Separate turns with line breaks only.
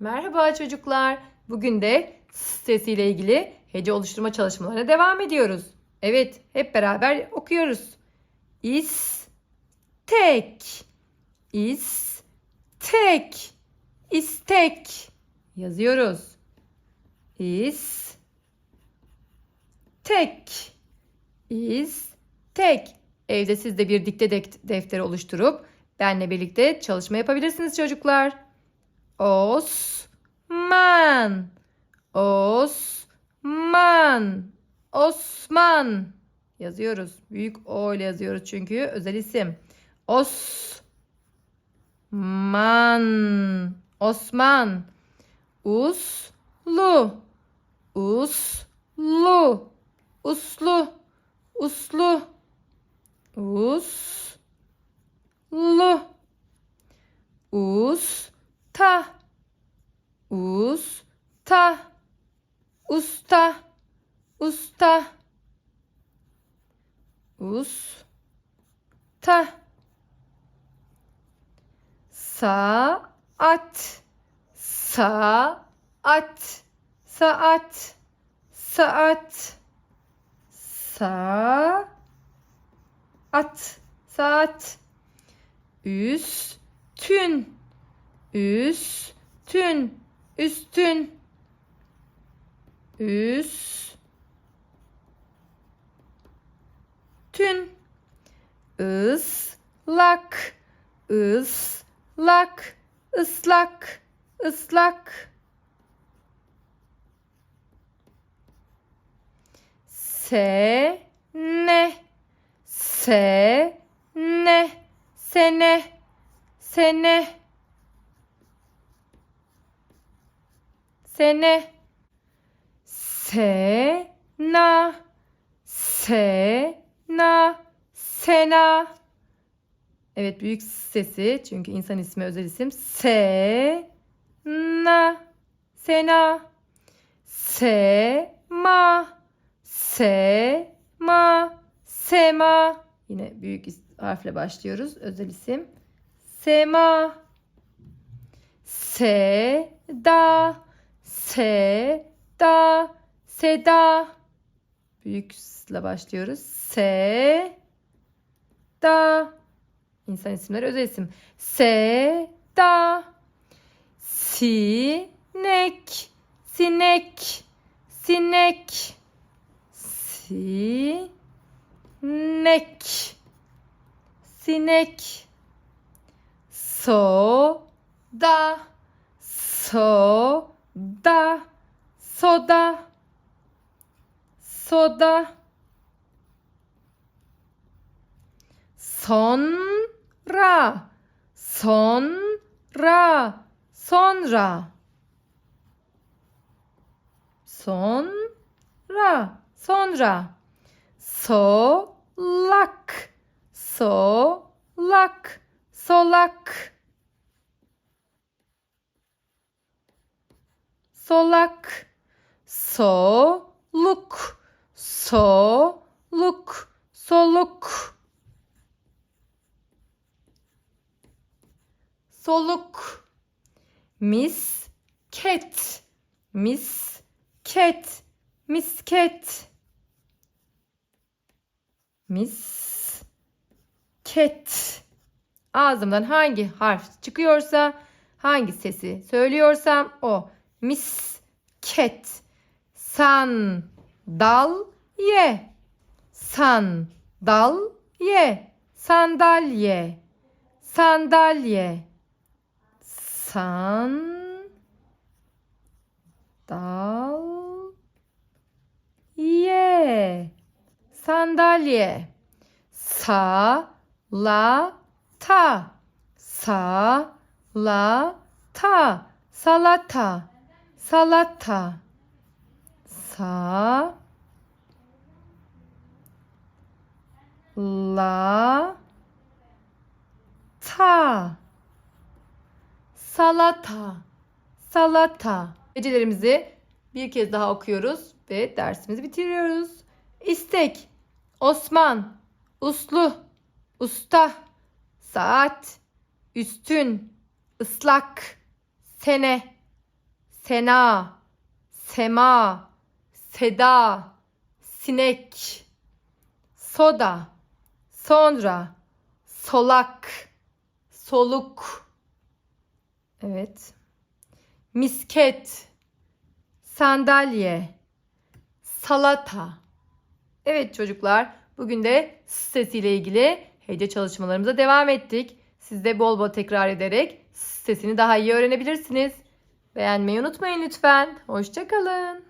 Merhaba çocuklar. Bugün de sesiyle ilgili hece oluşturma çalışmalarına devam ediyoruz. Evet, hep beraber okuyoruz. İs tek is tek istek yazıyoruz. İs tek is tek. Evde siz de bir dikte defteri oluşturup benle birlikte çalışma yapabilirsiniz çocuklar. Osman. Osman. Osman. Yazıyoruz. Büyük O ile yazıyoruz çünkü özel isim. Osman. Osman. Uslu. Uslu. Uslu. Uslu. Uslu. Usta. Usta. Usta. Usta. Usta. Saat. Saat. Saat. Saat. Saat. Saat. Üstün. Üstün. Üstün. Üstün. Islak. Islak. Islak. Islak. Sene. Sene. Sene. Sene. Sene. Sena. Sena. Sena. Evet büyük sesi çünkü insan ismi özel isim. Sena. Sena. Sema. Sema. Sema. Yine büyük harfle başlıyoruz. Özel isim. Sema. Seda. Seda. Seda. Büyük ile başlıyoruz. Se. Da. İnsan isimleri özel isim. Seda. Sinek. Sinek. Sinek. Sinek. Sinek. Soda. Soda. Soda. Soda. Sonra. Sonra. Sonra. Sonra. Sonra. Solak. Solak. Solak. Solak. Soluk. Soluk. Soluk. Soluk. Misket. Misket. Misket. Misket. Ağzımdan hangi harf çıkıyorsa, hangi sesi söylüyorsam o. Misket. San. Dal. Ye. San. Dal. Ye. Sandalye. Sandalye. San. Dal. Ye. Sandalye. Sa. La. Ta. Sa. La. Ta. Salata. Salata. Sa. La. Ta. Salata. Salata. Gecelerimizi bir kez daha okuyoruz ve dersimizi bitiriyoruz. İstek. Osman. Uslu. Usta. Saat. Üstün. ıslak. Sene. Sena, sema, seda, sinek, soda, sonra, solak, soluk. Evet. Misket, sandalye, salata. Evet çocuklar, bugün de sesiyle ilgili hece çalışmalarımıza devam ettik. Siz de bol bol tekrar ederek sesini daha iyi öğrenebilirsiniz. Beğenmeyi unutmayın lütfen. Hoşçakalın.